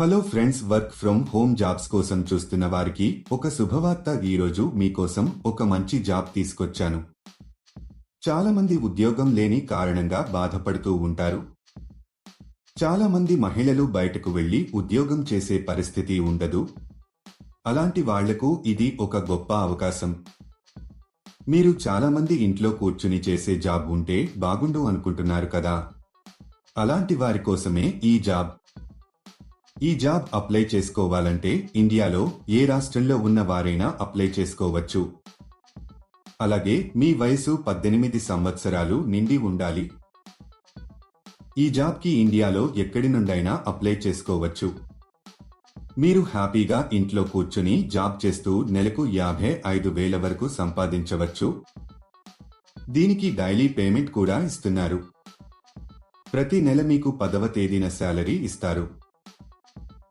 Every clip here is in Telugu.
Hello friends work from home jobs కోసం చూస్తున్న వారికి ఒక శుభవార్త ఈరోజు మీకోసం ఒక మంచి జాబ్ తీసుకొచ్చాను. చాలా మంది ఉద్యోగం లేని కారణంగా బాధపడుతూ ఉంటారు. చాలా మంది మహిళలు బయటకు వెళ్ళి ఉద్యోగం చేసే పరిస్థితి ఉండదు. అలాంటి వాళ్ళకు ఇది ఒక గొప్ప అవకాశం. మీరు చాలా మంది ఇంట్లో కూర్చుని చేసే జాబ్ ఉంటే బాగుండు అనుకుంటున్నారు కదా? అలాంటి వారి కోసమే ఈ జాబ్. ఈ జాబ్ అప్లై చేసుకోవాలంటే ఇండియాలో ఏ రాష్ట్రంలో ఉన్న వారైనా అప్లై చేసుకోవచ్చు. అలాగే మీ వయసు పద్దెనిమిది సంవత్సరాలు నిండి ఉండాలి. ఈ జాబ్కి ఇండియాలో ఎక్కడి నుండైనా అప్లై చేసుకోవచ్చు. మీరు హ్యాపీగా ఇంట్లో కూర్చుని జాబ్ చేస్తూ నెలకు యాభై ఐదు వేల వరకు సంపాదించవచ్చు. దీనికి డైలీ పేమెంట్ కూడా ఇస్తున్నారు. ప్రతి నెల మీకు పదవ తేదీన శాలరీ ఇస్తారు.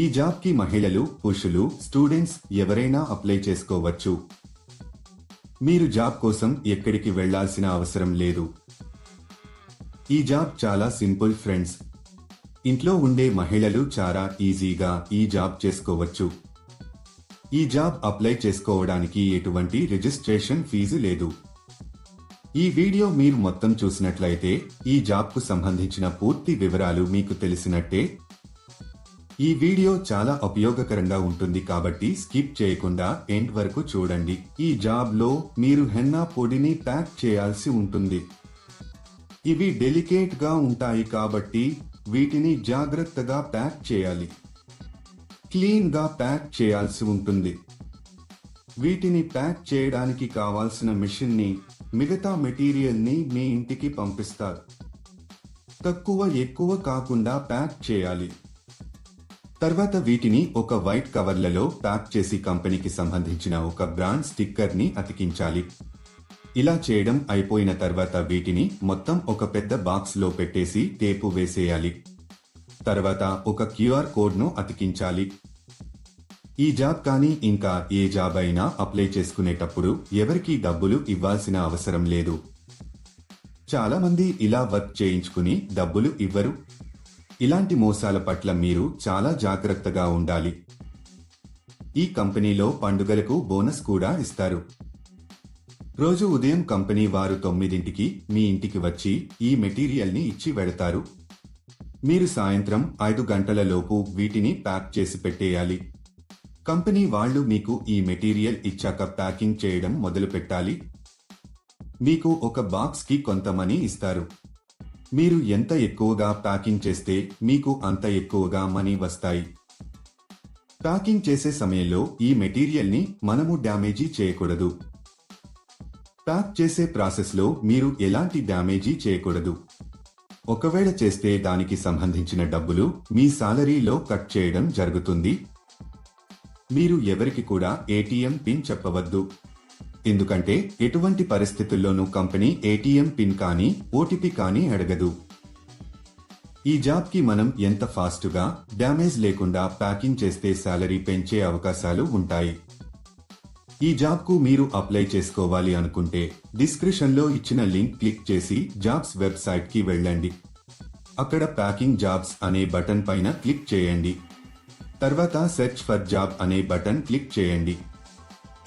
ఈ జాబ్కి మహిళలు పురుషులు స్టూడెంట్స్ ఎవరైనా అప్లై చేసుకోవచ్చు. మీరు జాబ్ కోసం ఎక్కడికి వెళ్ళాల్సిన అవసరం లేదు. ఈ జాబ్ చాలా సింపుల్ ఫ్రెండ్స్. ఇంట్లో ఉండే మహిళలు చాలా ఈజీగా ఈ జాబ్ చేసుకోవచ్చు. ఈ జాబ్ అప్లై చేసుకోవడానికి ఎటువంటి రిజిస్ట్రేషన్ ఫీజు లేదు. ఈ వీడియో మీరు మొత్తం చూసినట్లయితే ఈ జాబ్కు సంబంధించిన పూర్తి వివరాలు మీకు తెలిసినట్టే ఈ వీడియో చాలా ఉపయోగకరంగా ఉంటుంది కాబట్టి స్కిప్ చేయకుండా ఎండ్ వరకు చూడండి. ఈ జాబ్లో మీరు హెన్నా పొడిని ప్యాక్ చేయాల్సి ఉంటుంది. ఇవి డెలికేట్గా ఉంటాయి కాబట్టి వీటిని జాగ్రత్తగా ప్యాక్ చేయాలి. క్లీన్గా ప్యాక్ చేయాల్సి ఉంటుంది. వీటిని ప్యాక్ చేయడానికి కావాల్సిన మిషన్ని మిగతా మెటీరియల్ని మీ ఇంటికి పంపిస్తారు. తక్కువ ఎక్కువ కాకుండా ప్యాక్ చేయాలి. తర్వాత వీటిని ఒక వైట్ కవర్లలో ప్యాక్ చేసి కంపెనీకి సంబంధించిన ఒక బ్రాండ్ స్టిక్కర్ని అతికించాలి. ఇలా చేయడం అయిపోయిన తర్వాత వీటిని మొత్తం ఒక పెద్ద బాక్స్లో పెట్టేసి టేపు వేసేయాలి. తర్వాత ఒక క్యూఆర్ కోడ్ను అతికించాలి. ఈ జాబ్ కానీ ఇంకా ఏ జాబ్ అయినా అప్లై చేసుకునేటప్పుడు ఎవరికీ డబ్బులు ఇవ్వాల్సిన అవసరం లేదు. చాలామంది ఇలా వర్క్ చేయించుకుని డబ్బులు ఇవ్వరు. ఇలాంటి మోసాల పట్ల మీరు చాలా జాగ్రత్తగా ఉండాలి. ఈ కంపెనీలో పండుగలకు బోనస్ కూడా ఇస్తారు. రోజు ఉదయం కంపెనీ వారు తొమ్మిదింటికి మీ ఇంటికి వచ్చి ఈ మెటీరియల్ని ఇచ్చి వెడతారు. మీరు సాయంత్రం ఐదు గంటల లోపు వీటిని ప్యాక్ చేసి పెట్టేయాలి. కంపెనీ వాళ్ళు మీకు ఈ మెటీరియల్ ఇచ్చాక ప్యాకింగ్ చేయడం మొదలు పెట్టాలి మీకు ఒక బాక్స్కి కొంత మనీ ఇస్తారు. మీరు ఎంత ఎక్కువగా ప్యాకింగ్ చేస్తే మీకు అంత ఎక్కువగా మనీ వస్తాయి. ప్యాకింగ్ చేసే సమయంలో ఈ మెటీరియల్ని మనము డ్యామేజీ చేయకూడదు. ప్యాక్ చేసే ప్రాసెస్లో మీరు ఎలాంటి డ్యామేజీ చేయకూడదు. ఒకవేళ చేస్తే దానికి సంబంధించిన డబ్బులు మీ సాలరీలో కట్ చేయడం జరుగుతుంది. మీరు ఎవరికి కూడా ఏటీఎం పిన్ చెప్పవద్దు. ఎందుకంటే ఎటువంటి పరిస్థితుల్లోనూ కంపెనీ ఏటీఎం పిన్ కానీ ఓటీపీ కానీ అడగదు. ఈ జాబ్కి మనం ఎంత ఫాస్ట్గా డ్యామేజ్ లేకుండా ప్యాకింగ్ చేస్తే శాలరీ పెంచే అవకాశాలు ఉంటాయి. ఈ జాబ్కు మీరు అప్లై చేసుకోవాలి అనుకుంటే డిస్క్రిప్షన్లో ఇచ్చిన లింక్ క్లిక్ చేసి జాబ్స్ వెబ్సైట్కి వెళ్ళండి. అక్కడ ప్యాకింగ్ జాబ్స్ అనే బటన్ పైన క్లిక్ చేయండి. తర్వాత సెర్చ్ ఫర్ జాబ్ అనే బటన్ క్లిక్ చేయండి.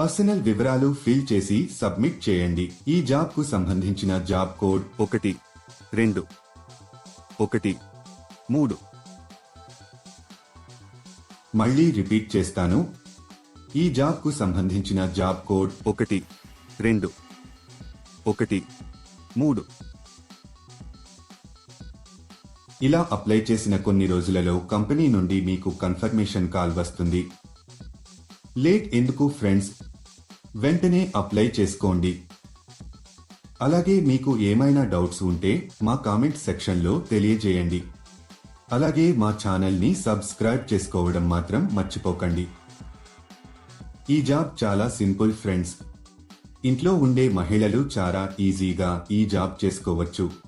పర్సనల్ వివరాలు ఫిల్ చేసి సబ్మిట్ చేయండి. ఈ జాబ్కు సంబంధించిన జాబ్ కోడ్ ఒకటి రెండు ఒకటి మూడు. మళ్ళీ రిపీట్ చేస్తాను. ఈ జాబ్కు సంబంధించిన జాబ్ కోడ్ ఒకటి రెండు ఒకటి మూడు. ఇలా అప్లై చేసిన కొన్ని రోజులలో కంపెనీ నుండి మీకు కన్ఫర్మేషన్ కాల్ వస్తుంది. లేట్ ఎందుకు ఫ్రెండ్స్? వెంటనే అప్లై చేసుకోండి. అలాగే మీకు ఏమైనా డౌట్స్ ఉంటే మా కామెంట్ సెక్షన్లో తెలియజేయండి. అలాగే మా ఛానల్ని సబ్స్క్రైబ్ చేసుకోవడం మాత్రం మర్చిపోకండి. ఈ జాబ్ చాలా సింపుల్ ఫ్రెండ్స్. ఇంట్లో ఉండే మహిళలు చాలా ఈజీగా ఈ జాబ్ చేసుకోవచ్చు.